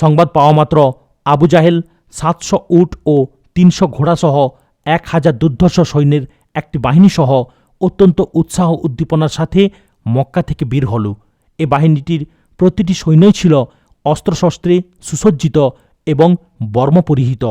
সংবাদ পাওয়া মাত্র আবু জাহেল সাতশো উট ও তিনশো ঘোড়াসহ এক হাজার দুর্ধর্ষ সৈন্যের একটি বাহিনীসহ অত্যন্ত উৎসাহ উদ্দীপনার সাথে মক্কা থেকে বের হল। এ বাহিনীটির প্রতিটি সৈন্যই ছিল অস্ত্রশস্ত্রে সুসজ্জিত এবং বর্মপরিহিত।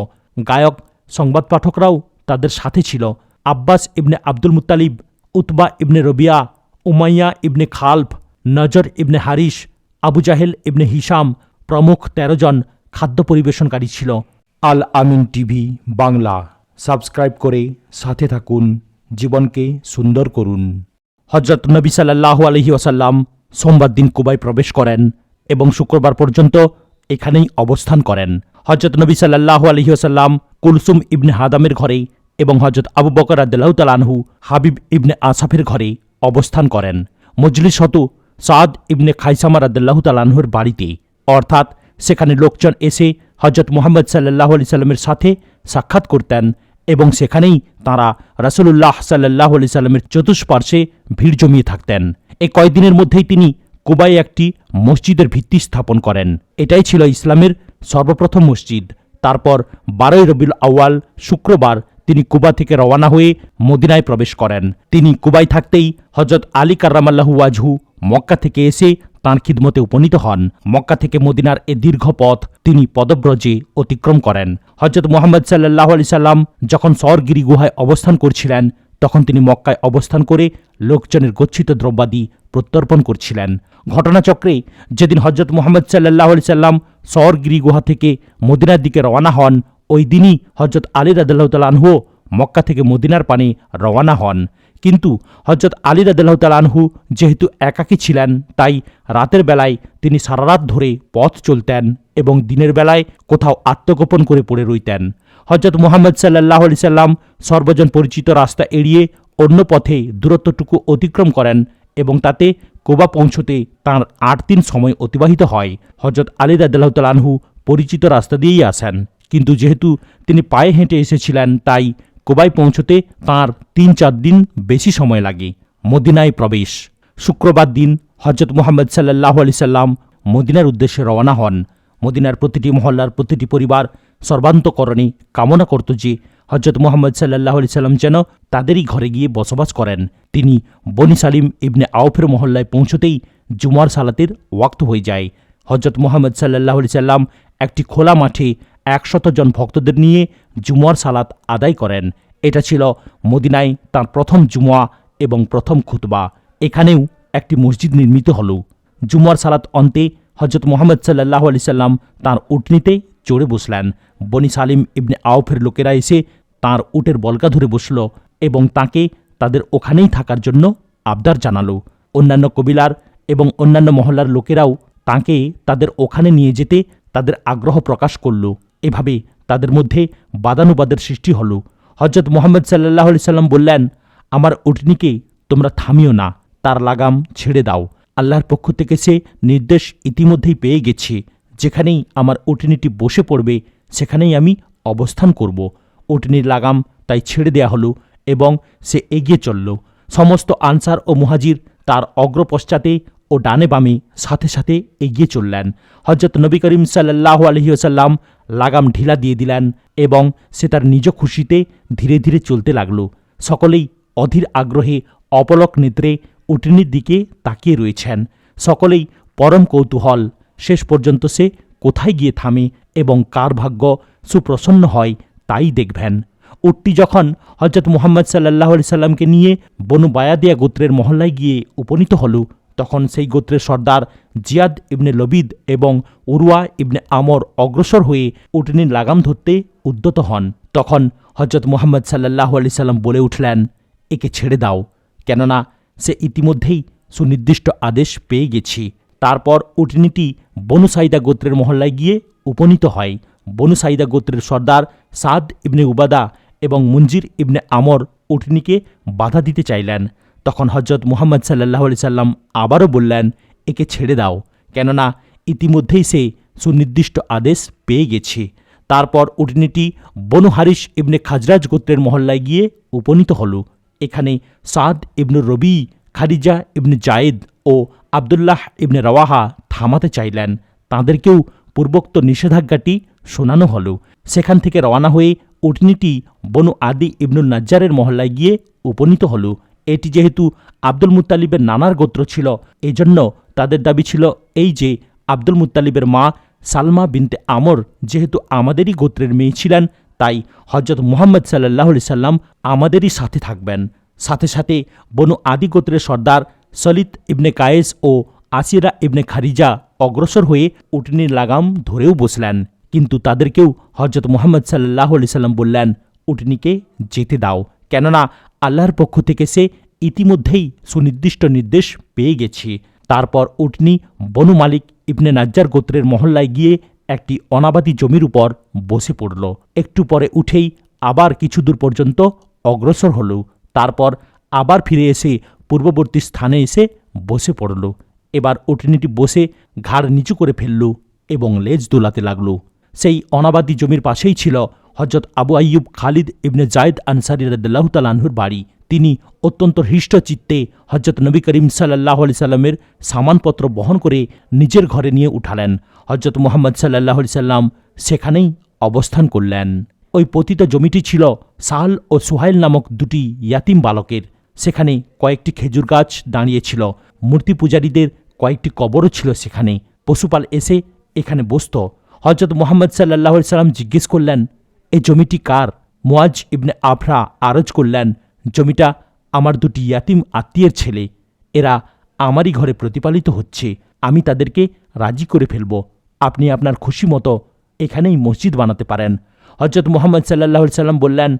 গায়ক, সংবাদ পাঠকরাও তাদের সাথে ছিল। Abbas ibn Abdul Muttalib, Utba ibn Rabia, Umayya ibn Khalaf, Nazar ibn Haris Abu জাহেল ইবনে হিসাম প্রমুখ তেরো জন খাদ্য পরিবেশনকারী ছিল। আল আমিন টিভি বাংলা। সাবস্ক্রাইব করে সাথে থাকুন। জীবনকে সুন্দর করুন। হজরত নবী সাল্লাহ আলহি ওসাল্লাম সোমবার দিন কুবাই প্রবেশ করেন এবং শুক্রবার পর্যন্ত এখানেই অবস্থান করেন। হজরত নবী সাল্লাহ আলহি ওসাল্লাম কুলসুম ইবনে হাদামের ঘরে এবং হজরত আবু বকর তালানহু হাবিব ইবনে আসাফের ঘরে অবস্থান করেন। মজলিস হতু সাদ ইবনে খাইসামার আদাল্লাহ তালানহুর বাড়িতে। অর্থাৎ সেখানে লোকজন এসে হজরত মোহাম্মদ সাল্লাহ আলি সাল্লামের সাথে সাক্ষাৎ করতেন এবং সেখানেই তাঁরা রাসূলুল্লাহ সাল্লাহ আলি সাল্লামের চতুষ্পার্শ্বে ভিড় জমিয়ে থাকতেন। এই কয়েকদিনের মধ্যেই তিনি কুবাই একটি মসজিদের ভিত্তি স্থাপন করেন। এটাই ছিল ইসলামের সর্বপ্রথম মসজিদ। তারপর বারোই রবিউল আউয়াল শুক্রবার তিনি কুবা থেকে রওয়ানা হয়ে মদিনায় প্রবেশ করেন। তিনি কুবাই থাকতেই হজরত আলী কার্রামাল্লাহু ওয়াজহু মক্কা থেকে এসে তাঁর খিদমতে উপনীত হন। মক্কা থেকে মদিনার এ দীর্ঘ পথ তিনি পদব্রজে অতিক্রম করেন। হজরত মোহাম্মদ সাল্লাহ আলি সাল্লাম যখন সরগিরি গুহায় অবস্থান করছিলেন, তখন তিনি মক্কায় অবস্থান করে লোকজনের গচ্ছিত দ্রব্যাদি প্রত্যর্পণ করছিলেন। ঘটনাচক্রে যেদিন হজরত মোহাম্মদ সাল্লাহ আলি সাল্লাম সরগিরি গুহা থেকে মদিনার দিকে রওনা হন, ওই দিনই হজরত আলী তালানহু মক্কা থেকে মদিনার পানে রওয়ানা হন। কিন্তু হজরত আলী রাদাল্লাহ তালানহু যেহেতু একাকী ছিলেন, তাই রাতের বেলায় তিনি সারা রাত ধরে পথ চলতেন এবং দিনের বেলায় কোথাও আত্মগোপন করে পড়ে রইতেন। হজরত মোহাম্মদ সাল্লাহ আলি সাল্লাম সর্বজন পরিচিত রাস্তা এড়িয়ে অন্য পথে দূরত্বটুকু অতিক্রম করেন এবং তাতে কোবা পৌঁছতে তাঁর আট দিন সময় অতিবাহিত হয়। হজরত আলী রাদাল্লাহ তালানহু পরিচিত রাস্তা দিয়েই আসেন। কিন্তু যেহেতু তিনি পায়ে হেঁটে এসেছিলেন, তাই কোবাই পৌঁছতে তাঁর তিন চার দিন বেশি সময় লাগে, মদিনায় প্রবেশ। শুক্রবার দিন হজরত মোহাম্মদ সাল্লাহ আলি সাল্লাম মদিনার উদ্দেশ্যে রওনা হন। মদিনার প্রতিটি মহল্লার প্রতিটি পরিবার সর্বান্তকরণে কামনা করত যে হজরত মোহাম্মদ সাল্লাহ আলি সাল্লাম যেন তাদেরই ঘরে গিয়ে বসবাস করেন। তিনি বনি সালিম ইবনে আউফের মহল্লায় পৌঁছতেই জুমার সালাতের ওয়াক্ত হয়ে যায়। হজরত মোহাম্মদ সাল্লাহ আলি সাল্লাম একটি খোলা মাঠে একশত জন ভক্তদের নিয়ে জুমার সালাত আদায় করেন। এটা ছিল মদিনায় তাঁর প্রথম জুমুয়া এবং প্রথম খুতবা। এখানেও একটি মসজিদ নির্মিত হল। জুমার সালাত অন্তে হজরত মোহাম্মদ সাল্লাহ আলি সাল্লাম তাঁর উটনিতে চড়ে বসলেন। বনি সালিম ইবনে আউফের লোকেরা এসে তাঁর উটের বলকা ধরে বসল এবং তাকে তাদের ওখানেই থাকার জন্য আবদার জানালো। অন্যান্য কবিলার এবং অন্যান্য মহল্লার লোকেরাও তাঁকে তাদের ওখানে নিয়ে যেতে তাদের আগ্রহ প্রকাশ করল। এভাবে তাদের মধ্যে বাদানুবাদের সৃষ্টি হল। হজরত মোহাম্মদ সাল্লাহ সাল্লাম বললেন, আমার উটনিকে তোমরা থামিও না, তার লাগাম ছেড়ে দাও। আল্লাহর পক্ষ থেকে সে নির্দেশ ইতিমধ্যেই পেয়ে গেছে। যেখানেই আমার উটনিটি বসে পড়বে, সেখানেই আমি অবস্থান করব। উটনির লাগাম তাই ছেড়ে দেয়া হলো এবং সে এগিয়ে চলল। সমস্ত আনসার ও মুহাজির তার অগ্রপশ্চাতে ও ডানে বামে সাথে সাথে এগিয়ে চললেন। হজরত নবী করিম সাল্লাহ আলহিউসাল্লাম লাগাম ঢিলা দিয়ে দিলেন এবং সে তার নিজ খুশিতে ধীরে ধীরে চলতে লাগল। সকলেই অধীর আগ্রহে অপলক নেত্রে উটনির দিকে তাকিয়ে রয়েছেন। সকলেই পরম কৌতূহল। শেষ পর্যন্ত সে কোথায় গিয়ে থামে এবং কার ভাগ্য সুপ্রসন্ন হয় তাই দেখবেন। উটটি যখন হজরত মুহাম্মদ সাল্লাহ সাল্লামকে নিয়ে বনু বায়াদিয়া গোত্রের মহল্লায় গিয়ে উপনীত হল তখন সেই গোত্রের সর্দার জিয়াদ ইবনে লবিদ এবং উরুয়া ইবনে আমর অগ্রসর হয়ে উটনির লাগাম ধরতে উদ্যত হন। তখন হজরত মোহাম্মদ সাল্লাহ আলি সাল্লাম বলে উঠলেন, একে ছেড়ে দাও। কেননা সে ইতিমধ্যেই সুনির্দিষ্ট আদেশ পেয়ে গেছি। তারপর উটনিটি বনু সাইদা গোত্রের মহল্লায় গিয়ে উপনীত হয়। বনু সাইদা গোত্রের সর্দার সাদ ইবনে উবাদা এবং মঞ্জির ইবনে আমর উটনিকে বাধা দিতে চাইলেন। তখন হজরত মুহাম্মদ সাল্লাহ আলি সাল্লাম আবারও বললেন, একে ছেড়ে দাও। কেননা ইতিমধ্যেই সে সুনির্দিষ্ট আদেশ পেয়ে গেছে। তারপর উটনিটি বনু হারিস ইবনে খাজরাজ গোত্রের মহল্লায় গিয়ে উপনীত হল। এখানে সাদ ইবনু রবি খারিজা ইবনে জায়েদ ও আবদুল্লাহ ইবনে রওয়াহা থামাতে চাইলেন। তাঁদেরকেও পূর্বোক্ত নিষেধাজ্ঞাটি শোনানো হলো। সেখান থেকে রওনা হয়ে উটনিটি বনু আদি ইবনুল নাজ্জারের মহল্লায় গিয়ে উপনীত হলো। এটি যেহেতু আব্দুল মুতালিবের নানার গোত্র ছিল, এজন্য তাদের দাবি ছিল এই যে আব্দুল মুতালিবের মা সালমা বিনতে আমর যেহেতু আমাদেরই গোত্রের মেয়ে ছিলেন, তাই হজরত মুহাম্মদ সাল্লাহ সাল্লাম আমাদেরই সাথে থাকবেন। সাথে সাথে বনু আদি গোত্রের সর্দার সলিত ইবনে কায়েস ও আসিরা ইবনে খারিজা অগ্রসর হয়ে উটনির লাগাম ধরেও বসলেন। কিন্তু তাদেরকেও হজরত মুহাম্মদ সাল্লাহ সাল্লাম বললেন উটনিকে যেতে দাও। কেননা আল্লাহর পক্ষ থেকে সে ইতিমধ্যেই সুনির্দিষ্ট নির্দেশ পেয়ে গেছে। তারপর উটনি বনু মালিক ইবনে নাজ্জার গোত্রের মহল্লায় গিয়ে একটি অনাবাদি জমির উপর বসে পড়ল। একটু পরে উঠেই আবার কিছু দূর পর্যন্ত অগ্রসর হল। তারপর আবার ফিরে এসে পূর্ববর্তী স্থানে এসে বসে পড়ল। এবার উটনিটি বসে ঘাড় নিচু করে ফেলল এবং লেজ দোলাতে লাগল। সেই অনাবাদি জমির পাশেই ছিল হজরত আবু আইয়ুব খালিদ ইবনে জায়দ আনসারি রদাল্লাহ তালাহুর বাড়ি। তিনি অত্যন্ত হৃষ্ট চিত্তে হজরত নবী করিম সাল্লাহ আলি সাল্লামের সামানপত্র বহন করে নিজের ঘরে নিয়ে উঠালেন। হজরত মোহাম্মদ সাল্লাহ আলি সাল্লাম সেখানেই অবস্থান করলেন। ওই পতিত জমিটি ছিল সাহাল ও সুহাইল নামক দুটি ইয়াতিম বালকের। সেখানে কয়েকটি খেজুর গাছ দাঁড়িয়েছিল মূর্তি পূজারীদের কয়েকটি কবরও ছিল সেখানে। পশুপাল এসে এখানে বসত। হজরত মোহাম্মদ সাল্লাহ সাল্লাম জিজ্ঞেস করলেন এ জমিটি কার? মোয়াজ ইবনে আফরা আরজ করলেন, জমিটা আমার দুটি ইয়াতিম আত্মীয়ের ছেলে, এরা আমারই ঘরে প্রতিপালিত হচ্ছে, আমি তাদেরকে রাজি করে ফেলব। আপনি আপনার খুশি মতো এখানেই মসজিদ বানাতে পারেন। হজরত মোহাম্মদ সাল্লাহ সাল্লাম বললেন,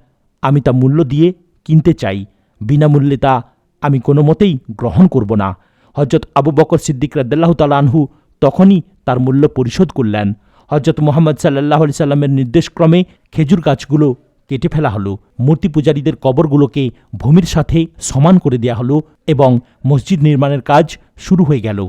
আমি তা মূল্য দিয়ে কিনতে চাই, বিনামূল্যে তা আমি কোনো মতেই গ্রহণ করব না। হজরত আবু বকর সিদ্দিক রাদ্দাল্লাহ তালানহু তখনই তার মূল্য পরিশোধ করলেন। হজরত মোহাম্মদ সাল্লাহ সাল্লামের নির্দেশক্রমে খেজুর গাছগুলো কেটে ফেলা হলো, মূর্তি পূজারীদের কবরগুলোকে ভূমির সাথে সমান করে দেয়া হলো এবং মসজিদ নির্মাণের কাজ শুরু হয়ে গেল।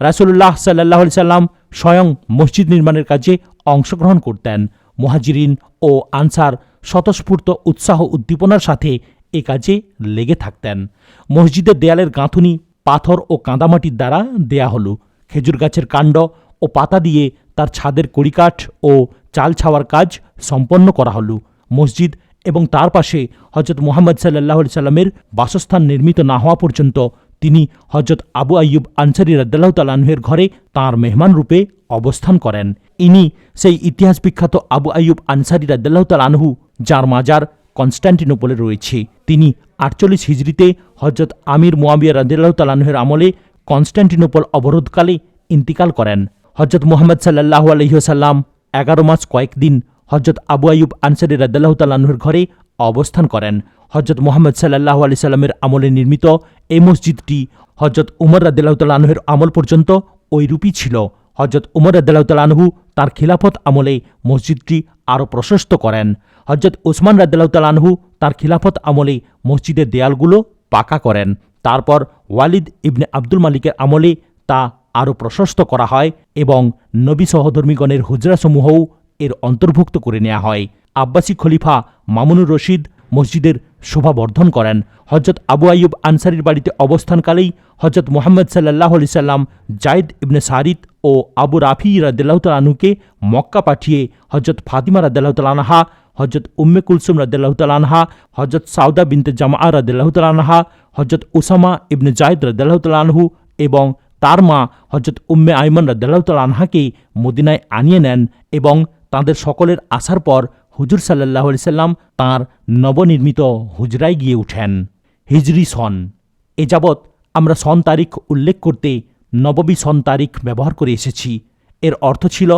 রাসুল্লাহ সাল্লাহ সাল্লাম স্বয়ং মসজিদ নির্মাণের কাজে অংশগ্রহণ করতেন। মুহাজিরিন ও আনসার স্বতঃস্ফূর্ত উৎসাহ উদ্দীপনার সাথে এ কাজে লেগে থাকতেন। মসজিদের দেয়ালের গাঁথুনি, পাথর ও কাঁদামাটির দ্বারা দেয়া হলো। খেজুর গাছের কাণ্ড ও পাতা দিয়ে তার ছাদের কড়িকাঠ ও চাল ছাওয়ার কাজ সম্পন্ন করা হলো। মসজিদ এবং তার পাশে হজরত মোহাম্মদ সাল্লাহ সাল্লামের বাসস্থান নির্মিত না হওয়া পর্যন্ত তিনি হজরত আবু আইয়ুব আনসারি রদ্দাল্লাহ তালাহের ঘরে তাঁর মেহমান রূপে অবস্থান করেন। ইনি সেই ইতিহাস বিখ্যাত আবু আইয়ুব আনসারি রদ্দাল্লাহ তালানহু যার মাজার কনস্ট্যান্টিনোপলে রয়েছে। তিনি আটচল্লিশ হিজড়িতে হজরত আমির মোয়াবিয়া রদিল্লাহ তালাহের আমলে কনস্ট্যান্টিনোপল অবরোধকালে ইন্তিকাল করেন। হজরত মোহাম্মদ সাল্লাহ আলহিহসাল্লাম এগারো মাস কয়েকদিন হজরত আবু আয়ুব আনসারি রদ্দাল্লাহ তালাহুর ঘরে অবস্থান করেন। হজরত মোহাম্মদ সাল্লাহ আলি সাল্লামের আমলে নির্মিত এই মসজিদটি হজরত উমর রাদ্দাল্লাহ তালাহের আমল পর্যন্ত ওইরূপই ছিল। হজরত উমর রাদ্দাল্লাহ তালাহু তার খিলাফত আমলে মসজিদটি আরও প্রশস্ত করেন। হজরত ওসমান রাদ্দাল্লাহ তালাহু তার খিলাফত আমলে মসজিদের দেয়ালগুলো পাকা করেন। তারপর ওয়ালিদ ইবনে আব্দুল মালিকের আমলে তা আরও প্রশস্ত করা হয় এবং নবী সহধর্মীগণের হুজরাসমূহও এর অন্তর্ভুক্ত করে নেওয়া হয়। আব্বাসী খলিফা মামুনুর রশিদ মসজিদের শোভাবর্ধন করেন। হজরত আবু আইয়ুব আনসারির বাড়িতে অবস্থানকালেই হজরত মোহাম্মদ সাল্লাহ আলি সাল্লাম জায়দ ইবনে সারিদ ও আবু রাফি রাদ্দাল্লাহ তালানুকে মক্কা পাঠিয়ে হজরত ফাতিমা রাদ্দাল্লাহ তালানহা হজরত উম্মে কুলসুম রাদ্দাল্লাহ তালানহা হজরত সাউদা বিনতে জামা রাদ্দাল্লাহ তালানহা হজরত উসামা ইবনে জায়দ রাদ্দাল্লাহ তালানহু এবং তার মা হজরত উম্মে আইমন রাদ্দাল্লাহ তালানহাকে মদিনায় আনিয়ে নেন এবং তাঁদের সকলের আসার পর হুজুর সাল্লাহ সাল্লাম তাঁর নবনির্মিত হুজরায় গিয়ে উঠেন। হিজরি সন। এ যাবৎ আমরা সন তারিখ উল্লেখ করতে নববী সন তারিখ ব্যবহার করে এসেছি। এর অর্থ ছিল,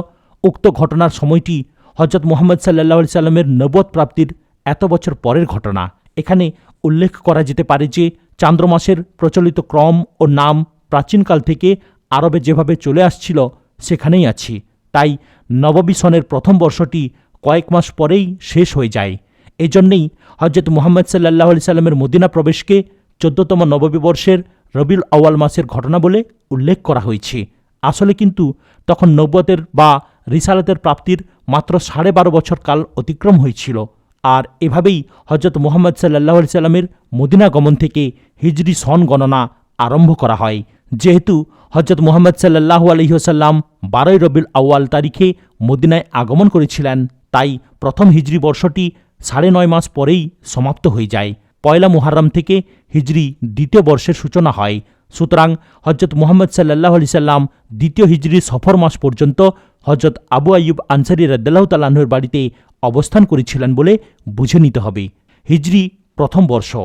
উক্ত ঘটনার সময়টি হজরত মোহাম্মদ সাল্লাহ সাল্লামের নবদ প্রাপ্তির এত বছর পরের ঘটনা। এখানে উল্লেখ করা যেতে পারে যে চান্দ্রমাসের প্রচলিত ক্রম ও নাম প্রাচীনকাল থেকে আরবে যেভাবে চলে আসছিল, সেখানেই আছি। তাই নববী সনের প্রথম বর্ষটি কয়েক মাস পরেই শেষ হয়ে যায়। এজন্যেই হজরত মুহাম্মদ সাল্লাহ আলি সাল্লামের মদিনা প্রবেশকে চোদ্দতম নববী বর্ষের রবিউল আওয়াল মাসের ঘটনা বলে উল্লেখ করা হয়েছে। আসলে কিন্তু তখন নব্বতের বা রিসালাতের প্রাপ্তির মাত্র সাড়ে বারো বছর কাল অতিক্রম হয়েছিল। আর এভাবেই হজরত মুহাম্মদ সাল্লাহ সাল্লামের মদিনা গমন থেকে হিজরি সন গণনা আরম্ভ করা হয়। যেহেতু হজরত মোহাম্মদ সাল্লাহ আলহিহসাল্লাম বারোই রবিউল আউয়াল তারিখে মদিনায় আগমন করেছিলেন, তাই প্রথম হিজরি বর্ষটি সাড়ে নয় মাস পরেই সমাপ্ত হয়ে যায়। পয়লা মুহাররম থেকে হিজরি দ্বিতীয় বর্ষের সূচনা হয়। সুতরাং হজরত মোহাম্মদ সাল্লাহ আলি সাল্লাম দ্বিতীয় হিজরি সফর মাস পর্যন্ত হজরত আবু আইয়ুব আনসারি রদ্দাল্লাহ তাল্লাহর বাড়িতে অবস্থান করেছিলেন বলে বুঝে নিতে হবে। হিজরি প্রথম বর্ষ।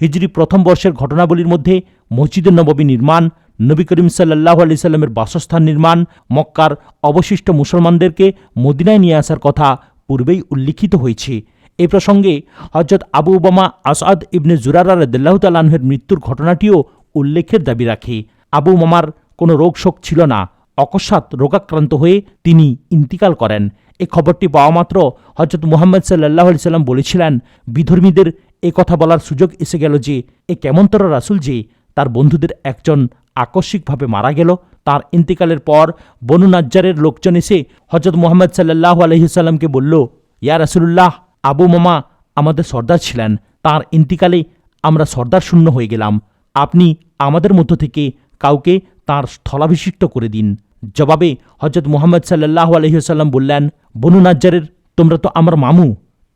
হিজরি প্রথম বর্ষের ঘটনাবলীর মধ্যে মসজিদুল নববী নির্মাণ, নবী করিম সাল্লাহ আলি সাল্লামের বাসস্থান নির্মাণ, মক্কার অবশিষ্ট মুসলমানদেরকে মদিনায় নিয়ে আসার কথা পূর্বেই উল্লিখিত হয়েছে। এ প্রসঙ্গে হজরত Abu Umama Asad ibn Zurara রদুল্লাহ তালাহের মৃত্যুর ঘটনাটিও উল্লেখের দাবি রাখে। আবু মামার কোনো রোগশোক ছিল না। অকস্মাৎ রোগাক্রান্ত হয়ে তিনি ইন্তিকাল করেন। এ খবরটি পাওয়া মাত্র হজরত মুহাম্মদ সাল্লাহ সাল্লাম বলেছিলেন, বিধর্মীদের এ কথা বলার সুযোগ এসে গেল যে, এ কেমনতর রাসুল যে তার বন্ধুদের একজন আকস্মিকভাবে মারা গেল। তার ইন্তিকালের পর বনু নাজ্জারের লোকজন এসে হজরত মোহাম্মদ সাল্লাহ আলহিসাল্লামকে বলল, ইয়া রাসুল্লাহ আবু মামা আমাদের সর্দার ছিলেন। তার ইন্তিকালে আমরা সর্দার শূন্য হয়ে গেলাম। আপনি আমাদের মধ্য থেকে কাউকে তার স্থলাভিষিক্ত করে দিন। জবাবে হজরত মোহাম্মদ সাল্লাহ আলহিহাল্লাম বললেন, বনু নাজ্জারের তোমরা তো আমার মামু।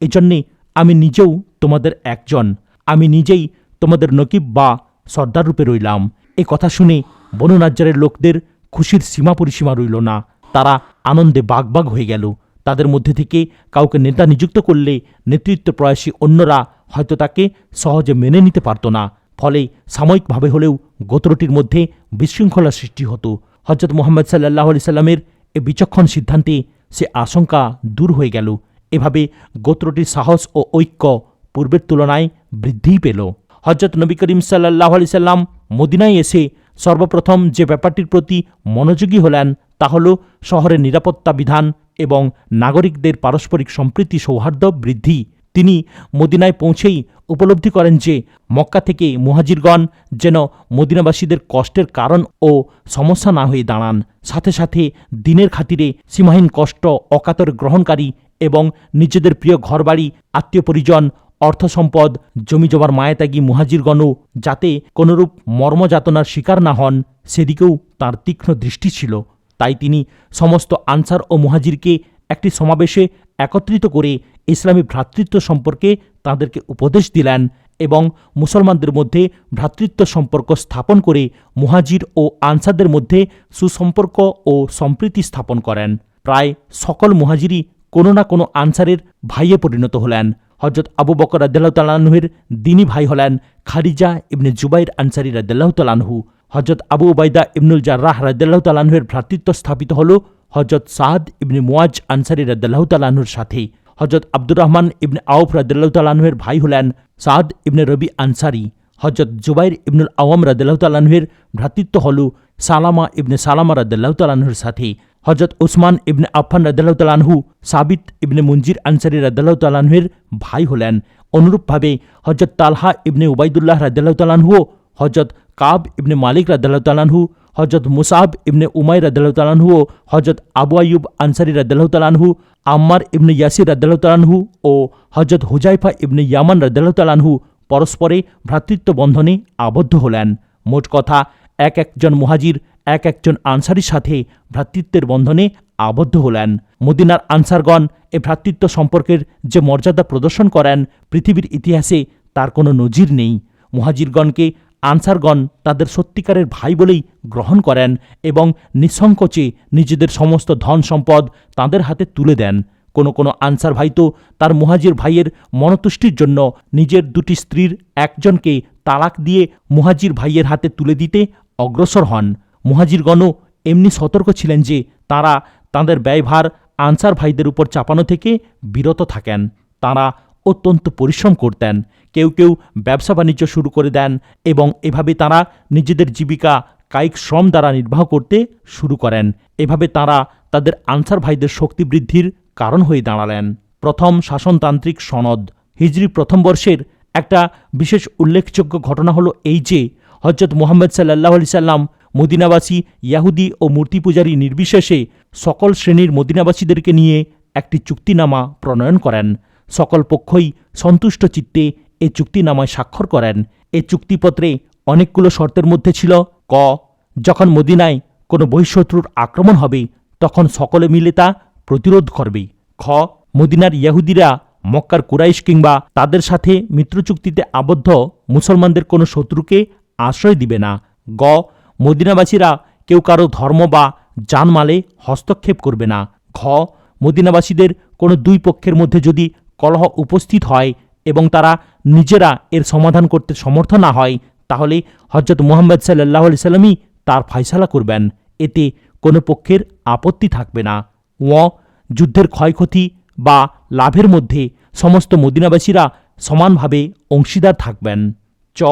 এজন্যে আমি নিজেও তোমাদের একজন। আমি নিজেই তোমাদের নকিব বা সর্দার রূপে রইলাম। এ কথা শুনে বনু নাজ্জারের লোকদের খুশির সীমা পরিসীমা রইল না। তারা আনন্দে বাগবাগ হয়ে গেল। তাদের মধ্যে থেকে কাউকে নেতা নিযুক্ত করলে নেতৃত্ব প্রয়াসী অন্যরা হয়তো তাকে সহজে মেনে নিতে পারত না। ফলে সাময়িকভাবে হলেও গোত্রটির মধ্যে বিশৃঙ্খলা সৃষ্টি হতো। হজরত মোহাম্মদ সাল্লাহ আলি সাল্লামের এ বিচক্ষণ সিদ্ধান্তে সে আশঙ্কা দূর হয়ে গেল। এভাবে গোত্রটির সাহস ও ঐক্য পূর্বের তুলনায় বৃদ্ধিই পেল। হজরত নবী করিম সাল্লাহ আলি সাল্লাম মদিনায় এসে সর্বপ্রথম যে ব্যাপারটির প্রতি মনোযোগী হলেন তা হল শহরের নিরাপত্তা বিধান এবং নাগরিকদের পারস্পরিক সম্প্রীতি সৌহার্দ্য বৃদ্ধি। তিনি মদিনায় পৌঁছেই উপলব্ধি করেন যে মক্কা থেকে মুহাজিরগণ যেন মদিনাবাসীদের কষ্টের কারণ ও সমস্যা না হয়ে দাঁড়ান। সাথে সাথে দিনের খাতিরে সীমাহীন কষ্ট অকাতর গ্রহণকারী এবং নিজেদের প্রিয় ঘরবাড়ি, আত্মীয় পরিজন অর্থ সম্পদ, জমি জমার মায়াত্যাগী মুহাজিরগণও যাতে কোনরূপ মর্মযাতনার শিকার না হন, সেদিকেও তার তীক্ষ্ণ দৃষ্টি ছিল। তাই তিনি সমস্ত আনসার ও মুহাজিরকে একটি সমাবেশে একত্রিত করে ইসলামী ভ্রাতৃত্ব সম্পর্কে তাদেরকে উপদেশ দিলেন এবং মুসলমানদের মধ্যে ভ্রাতৃত্ব সম্পর্ক স্থাপন করে মুহাজির ও আনসারদের মধ্যে সুসম্পর্ক ও সম্প্রীতি স্থাপন করেন। প্রায় সকল মুহাজিরই কোনো না কোনো আনসারের ভাইয়ে পরিণত হলেন। হজরত আবু বকর রাদ্দাল্লাহ তালাহুয়ের দিনী ভাই হলেন খারিজা ইবনে জুবাইর আনসারি রাদ্দাল্লাহ তালাহু হজরত আবু উবাইদা ইবনুল জার্রাহ রাদ্দাল্লাহ তালাহুয়ের ভ্রাতৃত্ব স্থাপিত হল হজরত সাদ ইবনে মুয়াজ আনসারি রাদ্দাল্লাহ তালাহুর সাথে। হজরত আব্দুর রহমান ইবনে আউফ রাদ্দাল্লাহ ভাই হলেন সাদ ইবনে রবি আনসারি। হজরত জুবাইর ইবনুল আওয়াম রাদ্দাল্লাহ তালাহুয়ের ভ্রাতৃত্ব হল সালামা ইবনে সালামা রাদ্দাল্লাহ তালাহুর সাথে। হজরত উসমান ইবনে আফফান রাদ্দাল্লাহ সাবিত ইবনে মুঞ্জির আনসারি রাদ্দাল্লাহ ভাই হলেন। অনুরূপভাবে হজরত তালহা ইবনে উবাইদুল্লাহ রাদ্দাল্লাহ তালাহু হজরত কাব ইবনে মালিক রাদ্দাল্লাহ তালাহু হজরত মুসাব ইবনে উমাই রাদ্দাল্লাহ তালাহু ও হজরত আবু আয়ুব আনসারি রাদ্দাল্লাহ তালাহু আম্মার ইবনে ইয়াসির রাদ্দাল্লাহ তালাহু ও হজরত হুজাইফা ইবনে ইয়ামান রাদ্দাল্লাহ তালাহু পরস্পরে ভ্রাতৃত্ব বন্ধনে আবদ্ধ হলেন। মোট কথা, এক একজন মুহাজির এক একজন আনসারির সাথে ভ্রাতৃত্বের বন্ধনে আবদ্ধ হলেন। মদিনার আনসারগণ এ ভ্রাতৃত্ব সম্পর্কের যে মর্যাদা প্রদর্শন করেন, পৃথিবীর ইতিহাসে তার কোনো নজির নেই। মুহাজিরগণকে আনসারগণ তাদের সত্যিকারের ভাই বলেই গ্রহণ করেন এবং নিঃসংকোচে নিজেদের সমস্ত ধন সম্পদ তাদের হাতে তুলে দেন। কোনো কোনো আনসার ভাই তো তার মুহাজির ভাইয়ের মনতুষ্টির জন্য নিজের দুটি স্ত্রীর একজনকে তালাক দিয়ে মুহাজির ভাইয়ের হাতে তুলে দিতে অগ্রসর হন। মুহাজিরগণও এমনি সতর্ক ছিলেন যে তারা তাদের ব্যয়ভার আনসার ভাইদের উপর চাপানো থেকে বিরত থাকেন। তারা অত্যন্ত পরিশ্রম করতেন। কেউ কেউ ব্যবসা বাণিজ্য শুরু করে দেন এবং এভাবে তারা নিজেদের জীবিকা, কায়িক শ্রম দ্বারা নির্বাহ করতে শুরু করেন। এভাবে তারা তাদের আনসার ভাইদের শক্তি বৃদ্ধির কারণ হয়ে দাঁড়ালেন। প্রথম শাসনতান্ত্রিক সনদ। হিজরি প্রথম বর্ষের একটা বিশেষ উল্লেখযোগ্য ঘটনা হলো এই যে হজরত মোহাম্মদ সাল্লাহ আলি সাল্লাম মদিনাবাসী ইয়াহুদি ও মূর্তি পূজারী নির্বিশেষে সকল শ্রেণির মদিনাবাসীদেরকে নিয়ে একটি চুক্তিনামা প্রণয়ন করেন। সকল পক্ষই সন্তুষ্ট চিত্তে এ চুক্তিনামায় স্বাক্ষর করেন। এ চুক্তিপত্রে অনেকগুলো শর্তের মধ্যে ছিল। ক, যখন মদিনায় কোনো বহিঃশত্রুর আক্রমণ হবে, তখন সকলে মিলে তা প্রতিরোধ করবে। খ, মদিনার ইয়াহুদিরা মক্কার কুরাইশ কিংবা তাদের সাথে মিত্রচুক্তিতে আবদ্ধ মুসলমানদের কোনো শত্রুকে আশ্রয় দিবে না। গ মদিনাবাসীরা কেউ কারও ধর্ম বা জানমালে হস্তক্ষেপ করবে না। ঘ, মদিনাবাসীদের কোনো দুই পক্ষের মধ্যে যদি কলহ উপস্থিত হয় এবং তারা নিজেরা এর সমাধান করতে সমর্থ না হয়, তাহলে হজরত মোহাম্মদ সাল্লাহ আলি সাল্লামই তার ফয়সালা করবেন। এতে কোনো পক্ষের আপত্তি থাকবে না। ও যুদ্ধের ক্ষয়ক্ষতি বা লাভের মধ্যে সমস্ত মদিনাবাসীরা সমানভাবে অংশীদার থাকবেন। চ,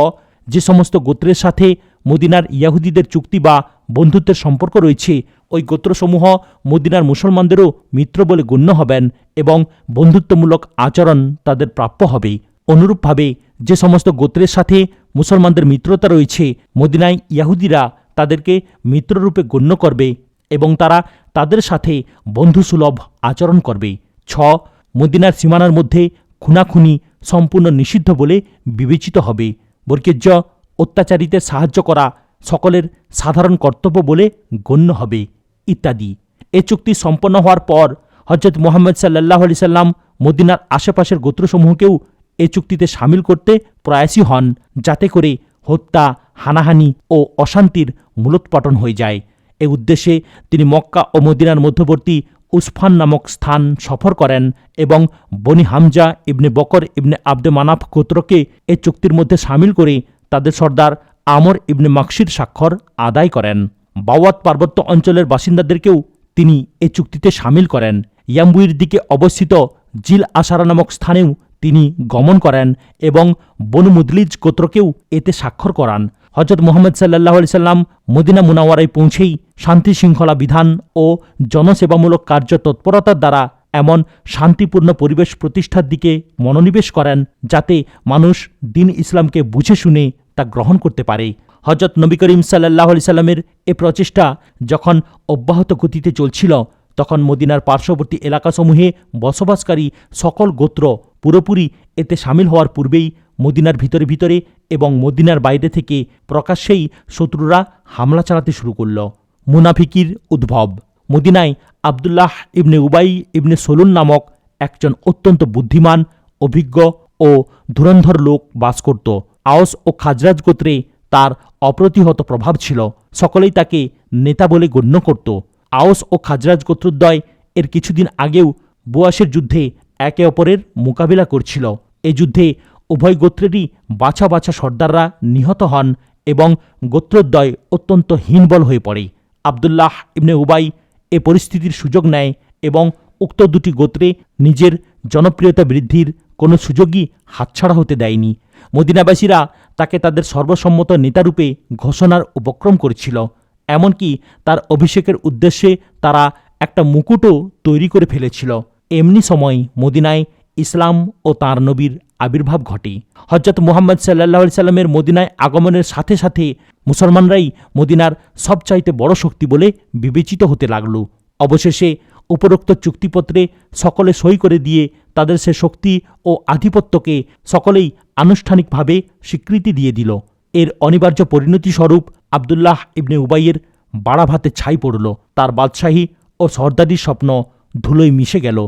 যে সমস্ত গোত্রের সাথে মদিনার ইয়াহুদিদের চুক্তি বা বন্ধুত্বের সম্পর্ক রয়েছে। ওই গোত্রসমূহ মদিনার মুসলমানদেরও মিত্র বলে গণ্য হবেন এবং বন্ধুত্বমূলক আচরণ তাদের প্রাপ্য হবে। অনুরূপভাবে যে সমস্ত গোত্রের সাথে মুসলমানদের মিত্রতা রয়েছে, মদিনায় ইয়াহুদিরা তাদেরকে মিত্ররূপে গণ্য করবে এবং তারা তাদের সাথে বন্ধুসুলভ আচরণ করবে। ছ, মদিনার সীমানার মধ্যে খুনাখুনি সম্পূর্ণ নিষিদ্ধ বলে বিবেচিত হবে। বর্গীর্য অত্যাচারীদের সাহায্য করা সকলের সাধারণ কর্তব্য বলে গণ্য হবে, ইত্যাদি। এ চুক্তি সম্পন্ন হওয়ার পর হজরত মোহাম্মদ সাল্লাহ আলি সাল্লাম মদিনার আশেপাশের গোত্রসমূহকেও এ চুক্তিতে সামিল করতে প্রয়াসী হন, যাতে করে হত্যা, হানাহানি ও অশান্তির মূলোৎপাটন হয়ে যায়। এ উদ্দেশ্যে তিনি মক্কা ও মদিনার মধ্যবর্তী উসফান নামক স্থান সফর করেন এবং বনি হামজা ইবনে বকর ইবনে আব্দে মানাফ গোত্রকে এ চুক্তির মধ্যে সামিল করে তাদের সর্দার আমর ইবনে মাকসির স্বাক্ষর আদায় করেন। বাওয়াত পার্বত্য অঞ্চলের বাসিন্দাদেরকেও তিনি এ চুক্তিতে সামিল করেন। ইয়াম্বুইর দিকে অবস্থিত জিল আসারা নামক স্থানেও তিনি গমন করেন এবং বনু মুদলিজ গোত্রকেও এতে স্বাক্ষর করান। হজরত মোহাম্মদ সাল্লাহ সাল্লাম মদিনা মুনাওয়ারায় পৌঁছেই শান্তি শৃঙ্খলা বিধান ও জনসেবামূলক কার্য তৎপরতার দ্বারা এমন শান্তিপূর্ণ পরিবেশ প্রতিষ্ঠার দিকে মনোনিবেশ করেন, যাতে মানুষ দিন ইসলামকে বুঝে শুনে তা গ্রহণ করতে পারে। হজরত নবী করিম সাল্লাহ আলি সাল্লামের এ প্রচেষ্টা যখন অব্যাহত গতিতে চলছিল, তখন মদিনার পার্শ্ববর্তী এলাকাসমূহে বসবাসকারী সকল গোত্র পুরোপুরি এতে সামিল হওয়ার পূর্বেই মদিনার ভিতরে ভিতরে এবং মদিনার বাইরে থেকে প্রকাশ্যেই শত্রুরা হামলা চালাতে শুরু করল। মুনাফিকির উদ্ভব। মদিনায় আবদুল্লাহ ইবনে উবাই ইবনে সলুন নামক একজন অত্যন্ত বুদ্ধিমান, অভিজ্ঞ ও ধুরন্ধর লোক বাস করত। আওস ও খাজরাজ গোত্রে তার অপ্রতিহত প্রভাব ছিল। সকলেই তাকে নেতা বলে গণ্য করত। আওস ও খাজরাজ গোত্রদ্বয় এর কিছুদিন আগেও বুয়াসের যুদ্ধে একে অপরের মোকাবিলা করছিল। এ যুদ্ধে উভয় গোত্রেরই বাছা বাছা সর্দাররা নিহত হন এবং গোত্রদ্বয় অত্যন্ত হীনবল হয়ে পড়ে। আবদুল্লাহ ইবনে উবাই এ পরিস্থিতির সুযোগ নেয় এবং উক্ত দুটি গোত্রে নিজের জনপ্রিয়তা বৃদ্ধির কোনো সুযোগই হাতছাড়া হতে দেয়নি। মদিনাবাসীরা তাকে তাদের সর্বসম্মত নেতারূপে ঘোষণার উপক্রম করেছিল। এমনকি তার অভিষেকের উদ্দেশ্যে তারা একটা মুকুটও তৈরি করে ফেলেছিল। এমনি সময় মদিনায় ইসলাম ও তার নবীর আবির্ভাব ঘটে। হজরত মুহাম্মদ সাল্লাহ সাল্লামের মদিনায় আগমনের সাথে সাথে মুসলমানরাই মদিনার সবচাইতে বড় শক্তি বলে বিবেচিত হতে লাগল। অবশেষে উপরোক্ত চুক্তিপত্রে সকলে সই করে দিয়ে তাদের সে শক্তি ও আধিপত্যকে সকলেই আনুষ্ঠানিকভাবে স্বীকৃতি দিয়ে দিল। এর অনিবার্য পরিণতি স্বরূপ আবদুল্লাহ ইবনে উবাইয়ের বাড়া ভাতে ছাই পড়ল। তার বাদশাহী ও সর্দারির স্বপ্ন ধুলোয় মিশে গেল।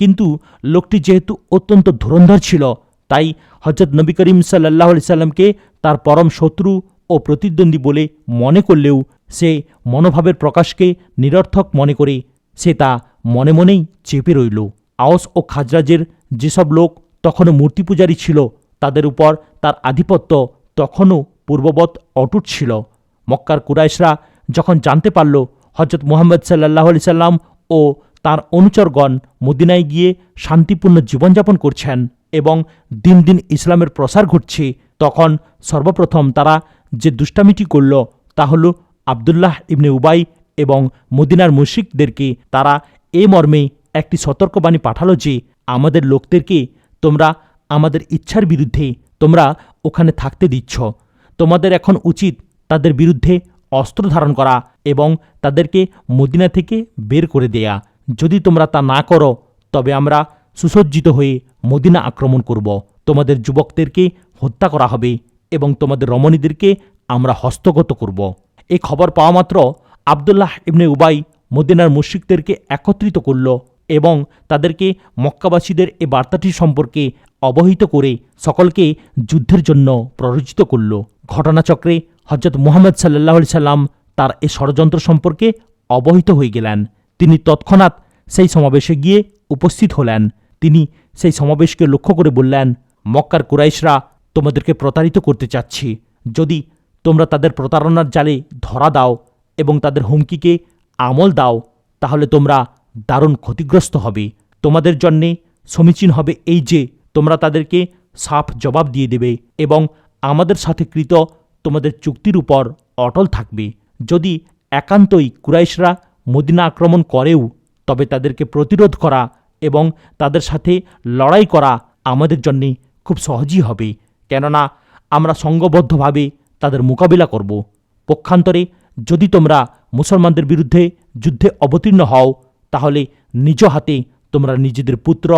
কিন্তু লোকটি যেহেতু অত্যন্ত ধুরন্ধর ছিল, তাই হজরত নবী করিম সাল্লাহ সাল্লামকে তার পরম শত্রু ও প্রতিদ্বন্দ্বী বলে মনে করলেও সে মনোভাবের প্রকাশকে নিরর্থক মনে করে সে তা মনে মনেই চেপে রইল। আওস ও খাজরাজের যেসব লোক তখনও মূর্তি পূজারী ছিল, তাদের উপর তার আধিপত্য তখনও পূর্ববৎ অটুট ছিল। মক্কার কুরাইশরা যখন জানতে পারল হজরত মুহাম্মদ সাল্লাহ আলি সাল্লাম ও তার অনুচরগণ মদিনায় গিয়ে শান্তিপূর্ণ জীবনযাপন করছেন এবং দিন দিন ইসলামের প্রসার ঘটছে, তখন সর্বপ্রথম তারা যে দুষ্টামিটি করল তা হল আবদুল্লাহ ইবনে উবাই এবং মদিনার মুশিকদেরকে তারা এ মর্মে একটি সতর্কবাণী পাঠালো যে, আমাদের লোকদেরকে তোমরা আমাদের ইচ্ছার বিরুদ্ধে তোমরা ওখানে থাকতে দিচ্ছ। তোমাদের এখন উচিত তাদের বিরুদ্ধে অস্ত্র ধারণ করা এবং তাদেরকে মদিনা থেকে বের করে দেয়া। যদি তোমরা তা না করো, তবে আমরা সুসজ্জিত হয়ে মদিনা আক্রমণ করব। তোমাদের যুবকদেরকে হত্যা করা হবে এবং তোমাদের রমণীদেরকে আমরা হস্তগত করব। এই খবর পাওয়া মাত্র আবদুল্লাহ ইবনে উবাই মদিনার মুশ্রিকদেরকে একত্রিত করল। এবং তাদেরকে মক্কাবাসীদের এ বার্তাটি সম্পর্কে অবহিত করে সকলকে যুদ্ধের জন্য প্ররোচিত করল। ঘটনাচক্রে হজরত মুহাম্মদ সাল্লাহ সাল্লাম তার এ ষড়যন্ত্র সম্পর্কে অবহিত হয়ে গেলেন। তিনি তৎক্ষণাৎ সেই সমাবেশে গিয়ে উপস্থিত হলেন। তিনি সেই সমাবেশকে লক্ষ্য করে বললেন, মক্কার কুরাইশরা তোমাদেরকে প্রতারিত করতে চাচ্ছি। যদি তোমরা তাদের প্রতারণার জালে ধরা দাও এবং তাদের হুমকিকে আমল দাও, তাহলে তোমরা দারুণ ক্ষতিগ্রস্ত হবে। তোমাদের জন্যে সমীচীন হবে এই যে, তোমরা তাদেরকে সাফ জবাব দিয়ে দেবে এবং আমাদের সাথে কৃত তোমাদের চুক্তির উপর অটল থাকবে। যদি একান্তই কুরাইশরা মদিনা আক্রমণ করেও, তবে তাদেরকে প্রতিরোধ করা এবং তাদের সাথে লড়াই করা আমাদের জন্যে খুব সহজই হবে। কেননা, আমরা সঙ্গবদ্ধভাবে তাদের মোকাবিলা করব। পক্ষান্তরে যদি তোমরা মুসলমানদের বিরুদ্ধে যুদ্ধে অবতীর্ণ হও তাহলে নিজ হাতে তোমরা নিজেদের পুত্র,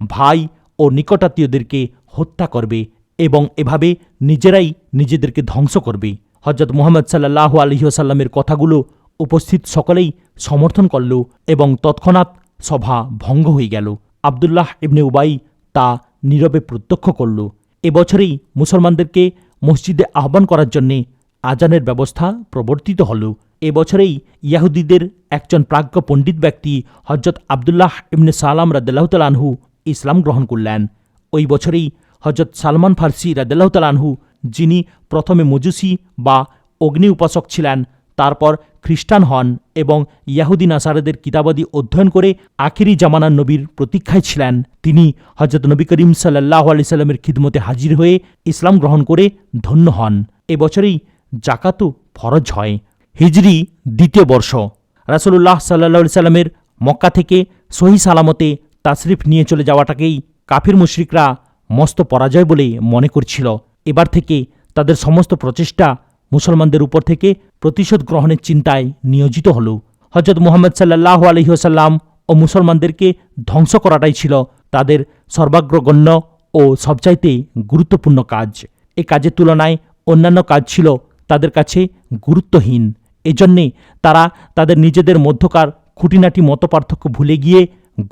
ভাই ও নিকটাত্মীয়দেরকে হত্যা করবে এবং এভাবে নিজেরাই নিজেদেরকে ধ্বংস করবে। হজরত মোহাম্মদ সাল্লাহ আলহিহাসাল্লামের কথাগুলো উপস্থিত সকলেই সমর্থন করল এবং তৎক্ষণাৎ সভা ভঙ্গ হয়ে গেল। আবদুল্লাহ ইবনে উবাই তা নীরবে প্রত্যক্ষ করল। এবছরেই মুসলমানদেরকে মসজিদে আহ্বান করার জন্যে আজানের ব্যবস্থা প্রবর্তিত হল। এবছরেই ইয়াহুদিদের একজন প্রাজ্ঞ পণ্ডিত ব্যক্তি হজরত আবদুল্লাহ ইবনে সালাম রাদ্দাল্লাহতালানহু ইসলাম গ্রহণ করলেন। ওই বছরেই হজরত সালমান ফার্সি রাদ্দাল্লাহতালানহু যিনি প্রথমে মজুসি বা অগ্নি উপাসক ছিলেন, তারপর খ্রিস্টান হন এবং ইয়াহুদি নাসারেদের কিতাবাদি অধ্যয়ন করে আখিরি জামানার নবীর প্রতীক্ষায় ছিলেন। তিনি হজরত নবী করিম সাল্লাহ আলি সাল্লামের খিদমতে হাজির হয়ে ইসলাম গ্রহণ করে ধন্য হন। এবছরেই জাকাতু ফরজ হয়। হিজরি দ্বিতীয় বর্ষ। রাসুল্লাহ সাল্লাহ সাল্লামের মক্কা থেকে সহি সালামতে তাশরিফ নিয়ে চলে যাওয়াটাকেই কাফির মুশরিকরা মস্ত পরাজয় বলে মনে করছিল। এবার থেকে তাদের সমস্ত প্রচেষ্টা মুসলমানদের উপর থেকে প্রতিশোধ গ্রহণের চিন্তায় নিয়োজিত হল। হজরত মুহাম্মদ সাল্লাহ আলহিহসাল্লাম ও মুসলমানদেরকে ধ্বংস করাটাই ছিল তাদের সর্বাগ্রগণ্য ও সবচাইতে গুরুত্বপূর্ণ কাজ। এ কাজের তুলনায় অন্যান্য কাজ ছিল তাদের কাছে গুরুত্বহীন। এজন্যে তারা তাদের নিজেদের মধ্যকার খুঁটিনাটি মতপার্থক্য ভুলে গিয়ে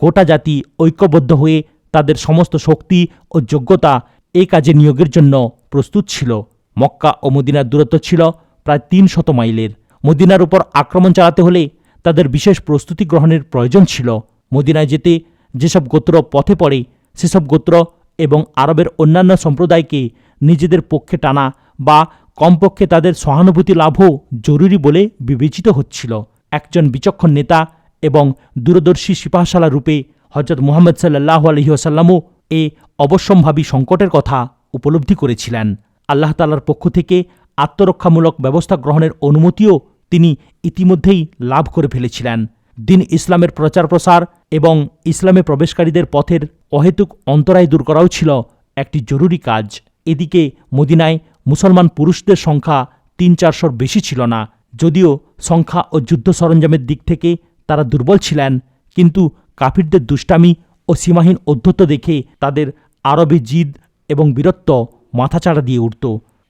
গোটা জাতি ঐক্যবদ্ধ হয়ে তাদের সমস্ত শক্তি ও যোগ্যতা এই কাজে নিয়োগের জন্য প্রস্তুত ছিল। মক্কা ও মদিনার দূরত্ব ছিল প্রায় তিন শত মাইলের। মদিনার উপর আক্রমণ চালাতে হলে তাদের বিশেষ প্রস্তুতি গ্রহণের প্রয়োজন ছিল। মদিনায় যেতে যেসব গোত্র পথে পড়ে, সেসব গোত্র এবং আরবের অন্যান্য সম্প্রদায়কে নিজেদের পক্ষে টানা বা কমপক্ষে তাদের সহানুভূতি লাভও জরুরি বলে বিবেচিত হচ্ছিল। একজন বিচক্ষণ নেতা এবং দূরদর্শী সিপাহশালা রূপে হজরত মুহাম্মদ সাল্লাহ আলহিহাসাল্লামও এ অবশ্যম্ভাবী সংকটের কথা উপলব্ধি করেছিলেন। আল্লাহ তালার পক্ষ থেকে আত্মরক্ষামূলক ব্যবস্থা গ্রহণের অনুমতিও তিনি ইতিমধ্যেই লাভ করে ফেলেছিলেন। দিন ইসলামের প্রচার প্রসার এবং ইসলামে প্রবেশকারীদের পথের অহেতুক অন্তরায় দূর করাও ছিল একটি জরুরি কাজ। এদিকে মদিনায় মুসলমান পুরুষদের সংখ্যা তিন চারশোর বেশি ছিল না, যদিও সংখ্যা ও যুদ্ধ সরঞ্জামের দিক থেকে তারা দুর্বল ছিলেন, কিন্তু কাফিরদের দুষ্টামি ও সীমাহীন অধ্যত্ব দেখে তাদের আরবি জিদ এবং বীরত্ব মাথাচাড়া দিয়ে উঠত।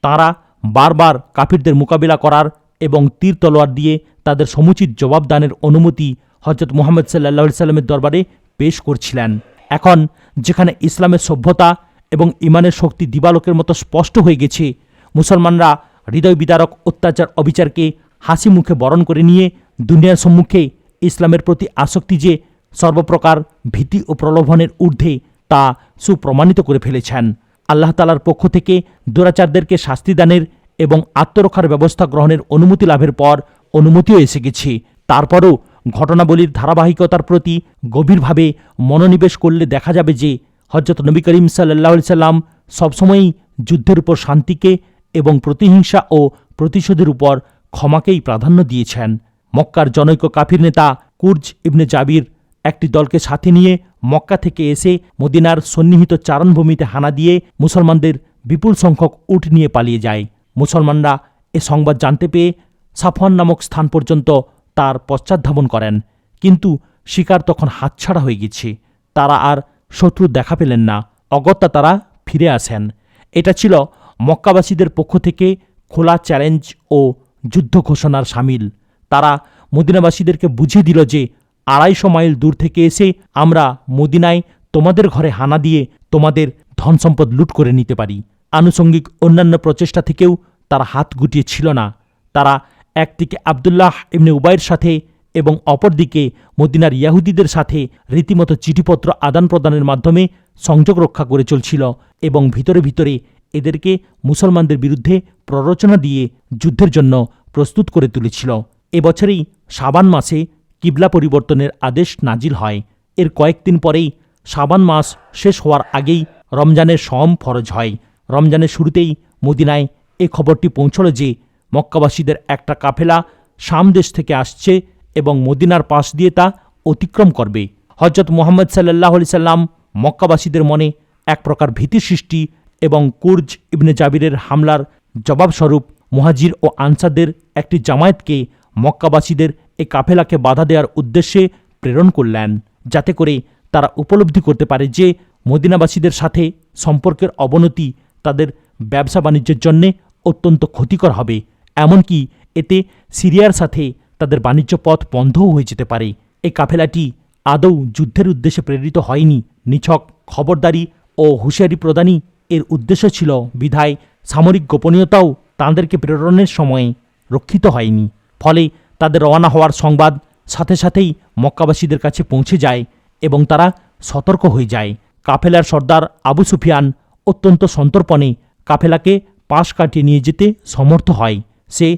তারা বারবার কাফিরদের মোকাবিলা করার এবং তীর তলোয়ার দিয়ে তাদের সমুচিত জবাবদানের অনুমতি হজরত মোহাম্মদ সাল্লা সাল্লামের দরবারে পেশ করছিলেন। এখন যেখানে ইসলামের সভ্যতা এবং ইমানের শক্তি দিবালোকের মতো স্পষ্ট হয়ে গেছে। মুসলমানরা হৃদয় বিদারক অত্যাচার অবিচারকে হাসি মুখে বরণ করে নিয়ে দুনিয়ার সম্মুখে ইসলামের প্রতি আসক্তি যে সর্বপ্রকার ভীতি ও প্রলোভনের ঊর্ধ্বে তা সুপ্রমাণিত করে ফেলেছেন। আল্লাহ তালার পক্ষ থেকে দুরাচারদেরকে শাস্তি দানের এবং আত্মরক্ষার ব্যবস্থা গ্রহণের অনুমতি লাভের পর অনুমতিও এসে গেছে। তারপরও ঘটনাবলীর ধারাবাহিকতার প্রতি গভীরভাবে মনোনিবেশ করলে দেখা যাবে যে হজরত নবী করিম সাল্লাহ সাল্লাম সবসময়ই যুদ্ধের উপর শান্তিকে এবং প্রতিহিংসা ও প্রতিশোধের উপর ক্ষমাকেই প্রাধান্য দিয়েছেন। মক্কার জনৈক কাফির নেতা কুর্জ ইবনে জাবির একটি দলকে সাথে নিয়ে মক্কা থেকে এসে মদিনার সন্নিহিত চারণভূমিতে হানা দিয়ে মুসলমানদের বিপুল সংখ্যক উট নিয়ে পালিয়ে যায়। মুসলমানরা এ সংবাদ জানতে পেয়ে সাফওয়ান নামক স্থান পর্যন্ত তার পশ্চাৎধাবন করেন। কিন্তু শিকার তখন হাতছাড়া হয়ে গেছে। তারা আর শত্রু দেখা পেলেন না। অগত্যা তারা ফিরে আসেন। এটা ছিল মক্কাবাসীদের পক্ষ থেকে খোলা চ্যালেঞ্জ ও যুদ্ধ ঘোষণার সামিল। তারা মদিনাবাসীদেরকে বুঝিয়ে দিল যে আড়াইশো মাইল দূর থেকে এসে আমরা মদিনায় তোমাদের ঘরে হানা দিয়ে তোমাদের ধন সম্পদ লুট করে নিতে পারি। আনুষঙ্গিক অন্যান্য প্রচেষ্টা থেকেও তারা হাত গুটিয়ে ছিল না। তারা একদিকে আবদুল্লাহ ইবনে উবাইয়ের সাথে এবং অপরদিকে মদিনার ইয়াহুদিদের সাথে রীতিমতো চিঠিপত্র আদান প্রদানের মাধ্যমে সংযোগ রক্ষা করে চলছিল এবং ভিতরে ভিতরে এদেরকে মুসলমানদের বিরুদ্ধে প্ররোচনা দিয়ে যুদ্ধের জন্য প্রস্তুত করে তুলেছিল। এবছরেই সাবান মাসে কিবলা পরিবর্তনের আদেশ নাজিল হয়। এর কয়েকদিন পরেই সাবান মাস শেষ হওয়ার আগেই রমজানের সম ফরজ হয়। রমজানের শুরুতেই মদিনায় এ খবরটি পৌঁছল যে মক্কাবাসীদের একটা কাফেলা শাম দেশ থেকে আসছে এবং মদিনার পাশ দিয়ে তা অতিক্রম করবে। হজরত মোহাম্মদ সাল্লাহ আলি সাল্লাম মক্কাবাসীদের মনে এক প্রকার ভীতি সৃষ্টি এবং কুর্জ ইবনে জাবিরের হামলার জবাবস্বরূপ মুহাজির ও আনসারদের একটি জামায়াতকে মক্কাবাসীদের এ কাফেলাকে বাধা দেওয়ার উদ্দেশ্যে প্রেরণ করলেন, যাতে করে তারা উপলব্ধি করতে পারে যে মদিনাবাসীদের সাথে সম্পর্কের অবনতি তাদের ব্যবসা বাণিজ্যের জন্যে অত্যন্ত ক্ষতিকর হবে। এমনকি এতে সিরিয়ার সাথে তাদের বাণিজ্য পথ বন্ধও হয়ে যেতে পারে। এই কাফেলাটি আদৌ যুদ্ধের উদ্দেশ্যে প্রেরিত হয়নি। নিছক খবরদারি ও হুঁশিয়ারি প্রদানই এর উদ্দেশ্য ছিল বিধায় সামরিক গোপনীয়তাও তাঁদেরকে প্রেরণের সময়ে রক্ষিত হয়নি। ফলে তাদের রওনা হওয়ার সংবাদ সাথে সাথেই মক্কাবাসীদের কাছে পৌঁছে যায় এবং তারা সতর্ক হয়ে যায়। কাফেলার সর্দার আবু সুফিয়ান অত্যন্ত সন্তর্পণে কাফেলাকে পাশ কাটিয়ে নিয়ে যেতে সমর্থ হয়। সে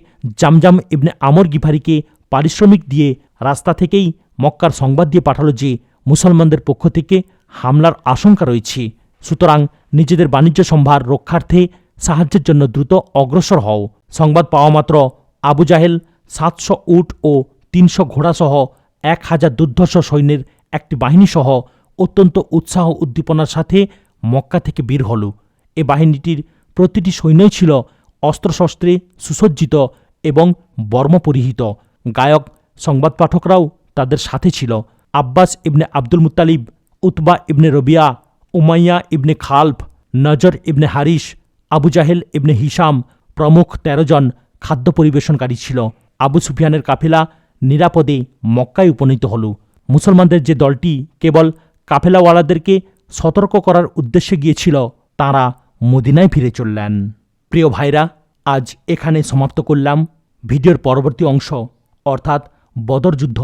জামজাম ইবনে আমর গিফারিকে পারিশ্রমিক দিয়ে রাস্তা থেকেই মক্কার সংবাদ দিয়ে পাঠালো যে মুসলমানদের পক্ষ থেকে হামলার আশঙ্কা রয়েছে। সুতরাং নিজেদের বাণিজ্য সম্ভার রক্ষার্থে সাহায্যের জন্য দ্রুত অগ্রসর হও। সংবাদ পাওয়া মাত্র আবু জাহেল, সাতশো উট ও তিনশো ঘোড়াসহ এক হাজার দুর্ধর্ষ সৈন্যের একটি বাহিনীসহ অত্যন্ত উৎসাহ উদ্দীপনার সাথে মক্কা থেকে বের হল। এ বাহিনীটির প্রতিটি সৈন্যই ছিল অস্ত্রশস্ত্রে সুসজ্জিত এবং বর্মপরিহিত। গায়ক সংবাদ পাঠকরাও তাদের সাথে ছিল। Abbas ibn Abdul Mutalib Utba ibn Rabia, Umayya ibn Khalaf, Nazar ibn Haris Abu জাহেল ইবনে হিসাম প্রমুখ তেরো জন খাদ্য পরিবেশনকারী ছিল। আবু সুফিয়ানের কাফেলা নিরাপদে মক্কায় উপনীত হল। মুসলমানদের যে দলটি কেবল কাফেলাওয়ালাদেরকে সতর্ক করার উদ্দেশ্যে গিয়েছিল, তারা মদিনায় ফিরে চললেন। প্রিয় ভাইরা, আজ এখানে সমাপ্ত করলাম। ভিডিওর পরবর্তী অংশ অর্থাৎ বদর যুদ্ধ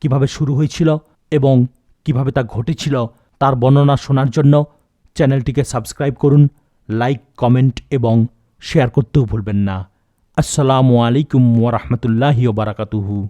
কীভাবে শুরু হয়েছিল এবং কীভাবে তা ঘটেছিল তার বর্ণনা শোনার জন্য চ্যানেলটিকে সাবস্ক্রাইব করুন, লাইক, কমেন্ট এবং শেয়ার করতেও ভুলবেন না। আসসালামু আলাইকুম ওরহমতুল্লাহি বারাকাতুহু।